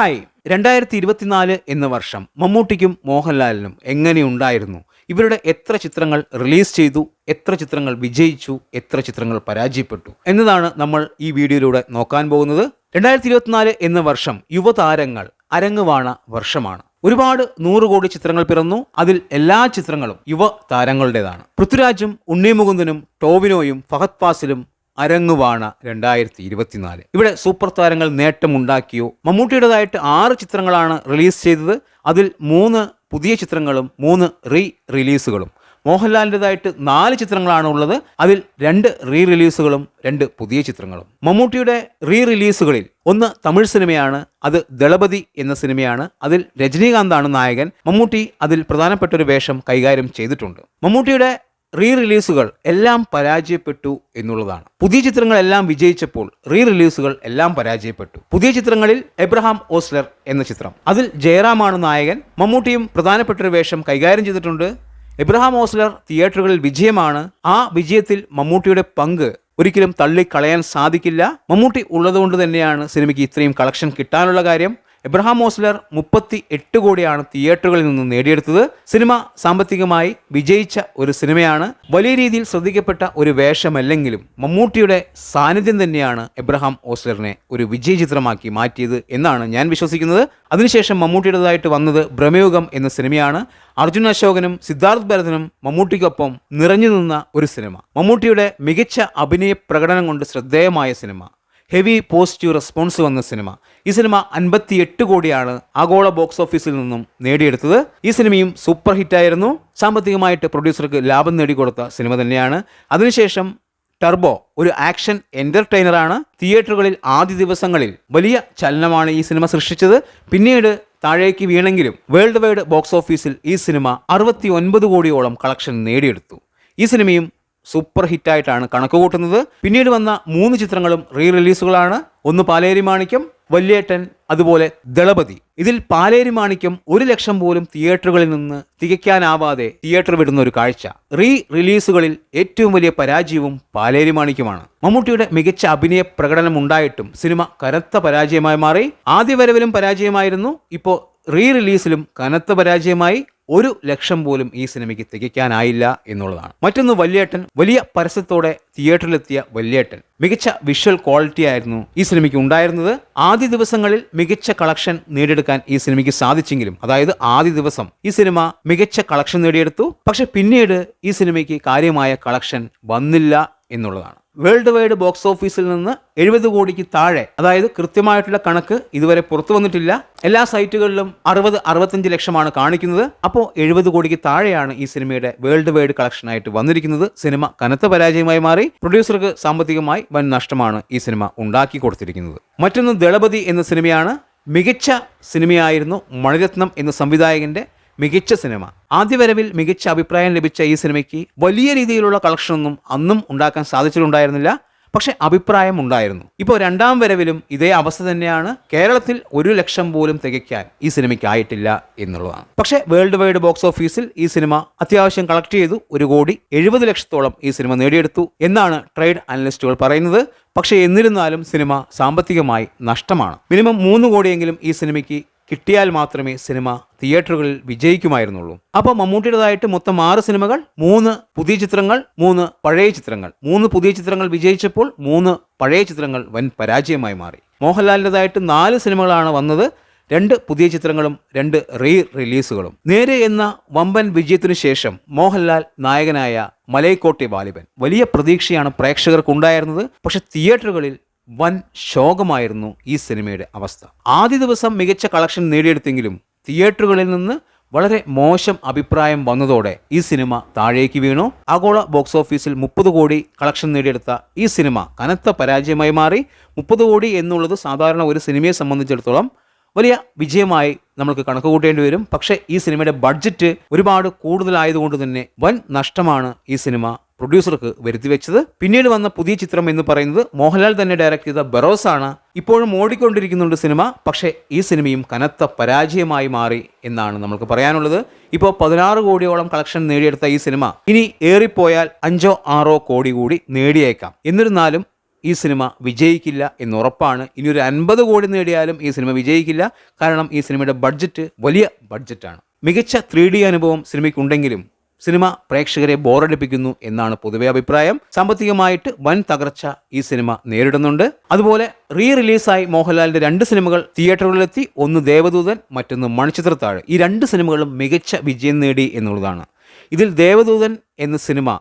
Hi. രണ്ടായിരത്തി ഇരുപത്തിനാല് എന്ന വർഷം മമ്മൂട്ടിക്കും മോഹൻലാലിനും എങ്ങനെയുണ്ടായിരുന്നു ഇവരുടെ എത്ര ചിത്രങ്ങൾ റിലീസ് ചെയ്തു? എത്ര ചിത്രങ്ങൾ വിജയിച്ചു? എത്ര ചിത്രങ്ങൾ പരാജയപ്പെട്ടു? എന്നതാണ് നമ്മൾ ഈ വീഡിയോയിലൂടെ നോക്കാൻ പോകുന്നത്. രണ്ടായിരത്തി ഇരുപത്തിനാല് എന്ന വർഷം യുവതാരങ്ങൾ അരങ്ങുവാണ വർഷമാണ്. ഒരുപാട് നൂറ് കോടി ചിത്രങ്ങൾ പിറന്നു. അതിൽ എല്ലാ ചിത്രങ്ങളും യുവ താരങ്ങളുടേതാണ് പൃഥ്വിരാജും ഉണ്ണിമുകുന്ദനും ടോവിനോയും ഫഹദ് ഫാസിലും അരങ്ങുവാണ രണ്ടായിരത്തി ഇരുപത്തിനാല് ഇവിടെ സൂപ്പർ താരങ്ങൾ നേട്ടമുണ്ടാക്കിയോ? മമ്മൂട്ടിയുടേതായിട്ട് ആറ് ചിത്രങ്ങളാണ് റിലീസ് ചെയ്തത്. അതിൽ മൂന്ന് പുതിയ ചിത്രങ്ങളും മൂന്ന് റീ റിലീസുകളും മോഹൻലാലിന്റെതായിട്ട് നാല് ചിത്രങ്ങളാണ് ഉള്ളത് അതിൽ രണ്ട് റീ റിലീസുകളും രണ്ട് പുതിയ ചിത്രങ്ങളും. മമ്മൂട്ടിയുടെ റീ റിലീസുകളിൽ ഒന്ന് തമിഴ് സിനിമയാണ് അത് ദളപതി എന്ന സിനിമയാണ്. അതിൽ രജനീകാന്താണ് നായകൻ. മമ്മൂട്ടി അതിൽ പ്രധാനപ്പെട്ട ഒരു വേഷം കൈകാര്യം ചെയ്തിട്ടുണ്ട്. മമ്മൂട്ടിയുടെ റീ റിലീസുകൾ എല്ലാം പരാജയപ്പെട്ടു എന്നുള്ളതാണ്. പുതിയ ചിത്രങ്ങളെല്ലാം വിജയിച്ചപ്പോൾ റീ റിലീസുകൾ എല്ലാം പരാജയപ്പെട്ടു. പുതിയ ചിത്രങ്ങളിൽ എബ്രഹാം ഓസ്ലർ എന്ന ചിത്രം. അതിൽ ജയറാമാണ് നായകൻ. മമ്മൂട്ടിയും പ്രധാനപ്പെട്ട ഒരു വേഷം കൈകാര്യം ചെയ്തിട്ടുണ്ട്. എബ്രഹാം ഓസ്ലർ തിയേറ്ററുകളിൽ വിജയമാണ്. ആ വിജയത്തിൽ മമ്മൂട്ടിയുടെ പങ്ക് ഒരിക്കലും തള്ളിക്കളയാൻ സാധിക്കില്ല. മമ്മൂട്ടി ഉള്ളതുകൊണ്ട് തന്നെയാണ് സിനിമയ്ക്ക് ഇത്രയും കളക്ഷൻ കിട്ടാനുള്ള കാര്യം. എബ്രഹാം മോസ്ലർ മുപ്പത്തി എട്ട് കോടിയാണ് തിയേറ്ററുകളിൽ നിന്ന് നേടിയെടുത്തത്. സിനിമ സാമ്പത്തികമായി വിജയിച്ച ഒരു സിനിമയാണ്. വലിയ രീതിയിൽ ശ്രദ്ധിക്കപ്പെട്ട ഒരു വേഷമല്ലെങ്കിലും മമ്മൂട്ടിയുടെ സാന്നിധ്യം തന്നെയാണ് എബ്രഹാം ഓസ്ലറിനെ ഒരു വിജയ ചിത്രമാക്കി മാറ്റിയത് എന്നാണ് ഞാൻ വിശ്വസിക്കുന്നത്. അതിനുശേഷം മമ്മൂട്ടിയുടേതായിട്ട് വന്നത് ഭ്രമയുഗം എന്ന സിനിമയാണ്. അർജുൻ അശോകനും സിദ്ധാർത്ഥ് ഭരതനും മമ്മൂട്ടിക്കൊപ്പം നിറഞ്ഞു നിന്ന ഒരു സിനിമ. മമ്മൂട്ടിയുടെ മികച്ച അഭിനയ പ്രകടനം കൊണ്ട് ശ്രദ്ധേയമായ സിനിമ. ഹെവി പോസിറ്റീവ് റെസ്പോൺസ് വന്ന സിനിമ. ഈ സിനിമ അൻപത്തിയെട്ട് കോടിയാണ് ആഗോള ബോക്സ് ഓഫീസിൽ നിന്നും നേടിയെടുത്തത്. ഈ സിനിമയും സൂപ്പർ ഹിറ്റായിരുന്നു. സാമ്പത്തികമായിട്ട് പ്രൊഡ്യൂസർക്ക് ലാഭം നേടിക്കൊടുത്ത സിനിമ തന്നെയാണ്. അതിനുശേഷം ടർബോ ഒരു ആക്ഷൻ എന്റർടൈനറാണ് തിയേറ്ററുകളിൽ ആദ്യ ദിവസങ്ങളിൽ വലിയ ചലനമാണ് ഈ സിനിമ സൃഷ്ടിച്ചത്. പിന്നീട് താഴേക്ക് വീണെങ്കിലും വേൾഡ് വൈഡ് ബോക്സ് ഓഫീസിൽ ഈ സിനിമ അറുപത്തി ഒൻപത് കോടിയോളം കളക്ഷൻ നേടിയെടുത്തു. ഈ സിനിമയും സൂപ്പർ ഹിറ്റായിട്ടാണ് കണക്ക് കൂട്ടുന്നത് പിന്നീട് വന്ന മൂന്ന് ചിത്രങ്ങളും റീ റിലീസുകളാണ് ഒന്ന് പാലേരി മാണിക്യം വല്യേട്ടൻ അതുപോലെ ദളപതി. ഇതിൽ പാലേരി മാണിക്യം ഒരു ലക്ഷം പോലും തിയേറ്ററുകളിൽ നിന്ന് തികയ്ക്കാനാവാതെ തിയേറ്റർ വിടുന്ന ഒരു കാഴ്ച. റീ റിലീസുകളിൽ ഏറ്റവും വലിയ പരാജയവും പാലേരി മാണിക്യമാണ്. മമ്മൂട്ടിയുടെ മികച്ച അഭിനയ പ്രകടനം ഉണ്ടായിട്ടും സിനിമ കനത്ത പരാജയമായി മാറി. ആദ്യ വരവിലും പരാജയമായിരുന്നു. ഇപ്പോൾ റീ റിലീസിലും കനത്ത പരാജയമായി. ഒരു ലക്ഷം പോലും ഈ സിനിമയ്ക്ക് തികയ്ക്കാനായില്ല എന്നുള്ളതാണ്. മറ്റൊന്ന് വല്യേട്ടൻ. വലിയ പരസ്യത്തോടെ തിയേറ്ററിലെത്തിയ വല്യേട്ടൻ. മികച്ച വിഷ്വൽ ക്വാളിറ്റി ആയിരുന്നു ഈ സിനിമയ്ക്ക് ഉണ്ടായിരുന്നത്. ആദ്യ ദിവസങ്ങളിൽ മികച്ച കളക്ഷൻ നേടിയെടുക്കാൻ ഈ സിനിമയ്ക്ക് സാധിച്ചെങ്കിലും അതായത് ആദ്യ ദിവസം ഈ സിനിമ മികച്ച കളക്ഷൻ നേടിയെടുത്തു. പക്ഷെ പിന്നീട് ഈ സിനിമയ്ക്ക് കാര്യമായ കളക്ഷൻ വന്നില്ല എന്നുള്ളതാണ്. വേൾഡ് വൈഡ് ബോക്സ് ഓഫീസിൽ നിന്ന് എഴുപത് കോടിക്ക് താഴെ അതായത് കൃത്യമായിട്ടുള്ള കണക്ക് ഇതുവരെ പുറത്തു വന്നിട്ടില്ല. എല്ലാ സൈറ്റുകളിലും അറുപത് അറുപത്തഞ്ച് ലക്ഷമാണ് കാണിക്കുന്നത്. അപ്പോൾ എഴുപത് കോടിക്ക് താഴെയാണ് ഈ സിനിമയുടെ വേൾഡ് വൈഡ് കളക്ഷനായിട്ട് വന്നിരിക്കുന്നത്. സിനിമ കനത്ത പരാജയമായി മാറി. പ്രൊഡ്യൂസർക്ക് സാമ്പത്തികമായി വൻ നഷ്ടമാണ് ഈ സിനിമ ഉണ്ടാക്കി കൊടുത്തിരിക്കുന്നത്. മറ്റൊന്ന് ദളപതി എന്ന സിനിമയാണ്. മികച്ച സിനിമയായിരുന്നു മണിരത്നം എന്ന സംവിധായകന്റെ മികച്ച സിനിമ. ആദ്യ വരവിൽ മികച്ച അഭിപ്രായം ലഭിച്ച ഈ സിനിമയ്ക്ക് വലിയ രീതിയിലുള്ള കളക്ഷനൊന്നും അന്നും ഉണ്ടാക്കാൻ സാധിച്ചിട്ടുണ്ടായിരുന്നില്ല. പക്ഷെ അഭിപ്രായം ഉണ്ടായിരുന്നു. ഇപ്പോൾ രണ്ടാം വരവിലും ഇതേ അവസ്ഥ തന്നെയാണ് കേരളത്തിൽ ഒരു ലക്ഷം പോലും തികയ്ക്കാൻ ഈ സിനിമയ്ക്ക് ആയിട്ടില്ല എന്നുള്ളതാണ്. പക്ഷേ വേൾഡ് വൈഡ് ബോക്സ് ഓഫീസിൽ ഈ സിനിമ അത്യാവശ്യം കളക്ട് ചെയ്തു ഒരു കോടി എഴുപത് ലക്ഷത്തോളം ഈ സിനിമ നേടിയെടുത്തു എന്നാണ് ട്രേഡ് അനലിസ്റ്റുകൾ പറയുന്നത്. പക്ഷേ എന്നിരുന്നാലും സിനിമ സാമ്പത്തികമായി നഷ്ടമാണ്. മിനിമം മൂന്ന് കോടിയെങ്കിലും ഈ സിനിമയ്ക്ക് കിട്ടിയാൽ മാത്രമേ സിനിമ തിയേറ്ററുകളിൽ വിജയിക്കുമായിരുന്നുള്ളൂ. അപ്പോൾ മമ്മൂട്ടിയുടേതായിട്ട് മൊത്തം ആറ് സിനിമകൾ മൂന്ന് പുതിയ ചിത്രങ്ങൾ മൂന്ന് പഴയ ചിത്രങ്ങൾ. മൂന്ന് പുതിയ ചിത്രങ്ങൾ വിജയിച്ചപ്പോൾ മൂന്ന് പഴയ ചിത്രങ്ങൾ വൻ പരാജയമായി മാറി. മോഹൻലാലിന്റെതായിട്ട് നാല് സിനിമകളാണ് വന്നത്. രണ്ട് പുതിയ ചിത്രങ്ങളും രണ്ട് റീ റിലീസുകളും നേരെ എന്ന വമ്പൻ വിജയത്തിനു ശേഷം മോഹൻലാൽ നായകനായ മലൈക്കോട്ടെ വാലിബൻ വലിയ പ്രതീക്ഷയാണ് പ്രേക്ഷകർക്കുണ്ടായിരുന്നത്. പക്ഷെ തിയേറ്ററുകളിൽ വൻ ശോകമായിരുന്നു ഈ സിനിമയുടെ അവസ്ഥ. ആദ്യ ദിവസം മികച്ച കളക്ഷൻ നേടിയെടുത്തെങ്കിലും തിയേറ്ററുകളിൽ നിന്ന് വളരെ മോശം അഭിപ്രായം വന്നതോടെ ഈ സിനിമ താഴേക്ക് വീണു. ആഗോള ബോക്സ് ഓഫീസിൽ മുപ്പത് കോടി കളക്ഷൻ നേടിയെടുത്ത ഈ സിനിമ കനത്ത പരാജയമായി മാറി. മുപ്പത് കോടി എന്നുള്ളത് സാധാരണ ഒരു സിനിമയെ സംബന്ധിച്ചിടത്തോളം വലിയ വിജയമായി നമ്മൾക്ക് കണക്ക് കൂട്ടേണ്ടി വരും. പക്ഷേ ഈ സിനിമയുടെ ബഡ്ജറ്റ് ഒരുപാട് കൂടുതലായതുകൊണ്ട് തന്നെ വൻ നഷ്ടമാണ് ഈ സിനിമ പ്രൊഡ്യൂസർക്ക് വരുത്തിവെച്ചത് പിന്നീട് വന്ന പുതിയ ചിത്രം എന്ന് പറയുന്നത് മോഹൻലാൽ തന്നെ ഡയറക്ട് ചെയ്ത ബറോസ് ആണ്. ഇപ്പോഴും ഓടിക്കൊണ്ടിരിക്കുന്നുണ്ട് സിനിമ. പക്ഷേ ഈ സിനിമയും കനത്ത പരാജയമായി മാറി എന്നാണ് നമുക്ക് പറയാനുള്ളത്. ഇപ്പോൾ പതിനാറ് കോടിയോളം കളക്ഷൻ നേടിയെടുത്ത ഈ സിനിമ ഇനി ഏറിപ്പോയാൽ അഞ്ചോ ആറോ കോടി കൂടി നേടിയേക്കാം. എന്നിരുന്നാലും ഈ സിനിമ വിജയിക്കില്ല എന്നുറപ്പാണ്. ഇനി ഒരു അൻപത് കോടി നേടിയാലും ഈ സിനിമ വിജയിക്കില്ല. കാരണം ഈ സിനിമയുടെ ബഡ്ജറ്റ് വലിയ ബഡ്ജറ്റാണ് മികച്ച ത്രീ ഡി അനുഭവം സിനിമയ്ക്കുണ്ടെങ്കിലും സിനിമ പ്രേക്ഷകരെ ബോറടിപ്പിക്കുന്നു എന്നാണ് പൊതുവെ അഭിപ്രായം. സാമ്പത്തികമായിട്ട് വൻ തകർച്ച ഈ സിനിമ നേരിടുന്നുണ്ട്. അതുപോലെ റീ റിലീസായി മോഹൻലാലിന്റെ രണ്ട് സിനിമകൾ തിയേറ്ററുകളിലെത്തി. ഒന്ന് ദേവദൂതൻ മറ്റൊന്ന് മണിച്ചിത്രത്താഴ്. ഈ രണ്ട് സിനിമകളും മികച്ച വിജയം നേടി എന്നുള്ളതാണ്. ഇതിൽ ദേവദൂതൻ എന്ന സിനിമ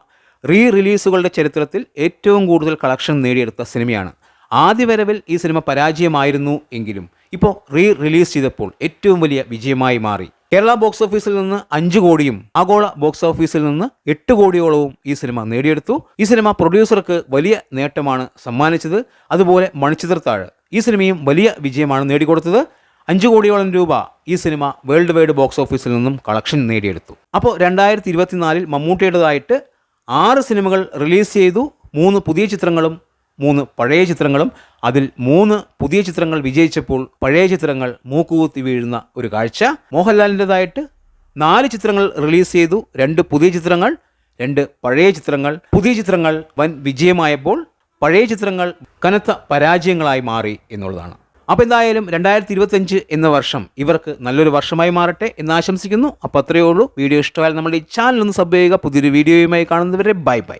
റീ റിലീസുകളുടെ ചരിത്രത്തിൽ ഏറ്റവും കൂടുതൽ കളക്ഷൻ നേടിയെടുത്ത സിനിമയാണ്. ആദ്യ വരവിൽ ഈ സിനിമ പരാജയമായിരുന്നു എങ്കിലും ഇപ്പോൾ റീ റിലീസ് ചെയ്തപ്പോൾ ഏറ്റവും വലിയ വിജയമായി മാറി. കേരള ബോക്സ് ഓഫീസിൽ നിന്ന് അഞ്ച് കോടിയും ആഗോള ബോക്സ് ഓഫീസിൽ നിന്ന് എട്ട് കോടിയോളവും ഈ സിനിമ നേടിയെടുത്തു. ഈ സിനിമ പ്രൊഡ്യൂസർക്ക് വലിയ നേട്ടമാണ് സമ്മാനിച്ചത്. അതുപോലെ മണിച്ചിത്രത്താഴ്. ഈ സിനിമയും വലിയ വിജയമാണ് നേടിക്കൊടുത്തത്. അഞ്ച് കോടിയോളം രൂപ ഈ സിനിമ വേൾഡ് വൈഡ് ബോക്സ് ഓഫീസിൽ നിന്നും കളക്ഷൻ നേടിയെടുത്തു. അപ്പോൾ രണ്ടായിരത്തി ഇരുപത്തിനാലിൽ മമ്മൂട്ടിയുടേതായിട്ട് ആറ് സിനിമകൾ റിലീസ് ചെയ്തു. മൂന്ന് പുതിയ ചിത്രങ്ങളും മൂന്ന് പഴയ ചിത്രങ്ങളും അതിൽ മൂന്ന് പുതിയ ചിത്രങ്ങൾ വിജയിച്ചപ്പോൾ പഴയ ചിത്രങ്ങൾ മൂക്കുകുത്തി വീഴുന്ന ഒരു കാഴ്ച. മോഹൻലാലിന്റെതായിട്ട് നാല് ചിത്രങ്ങൾ റിലീസ് ചെയ്തു രണ്ട് പുതിയ ചിത്രങ്ങൾ രണ്ട് പഴയ ചിത്രങ്ങൾ. പുതിയ ചിത്രങ്ങൾ വൻ വിജയമായപ്പോൾ പഴയ ചിത്രങ്ങൾ കനത്ത പരാജയങ്ങളായി മാറി എന്നുള്ളതാണ്. അപ്പോൾ എന്തായാലും രണ്ടായിരത്തി ഇരുപത്തഞ്ച് എന്ന വർഷം ഇവർക്ക് നല്ലൊരു വർഷമായി മാറട്ടെ എന്ന് ആശംസിക്കുന്നു. അപ്പോൾ അത്രയേ ഉള്ളൂ. വീഡിയോ ഇഷ്ടമായാൽ നമ്മുടെ ഈ ചാനൽ ഒന്ന് സബ് ചെയ്യുക. പുതിയൊരു വീഡിയോയുമായി കാണുന്നവരെ ബൈ ബൈ.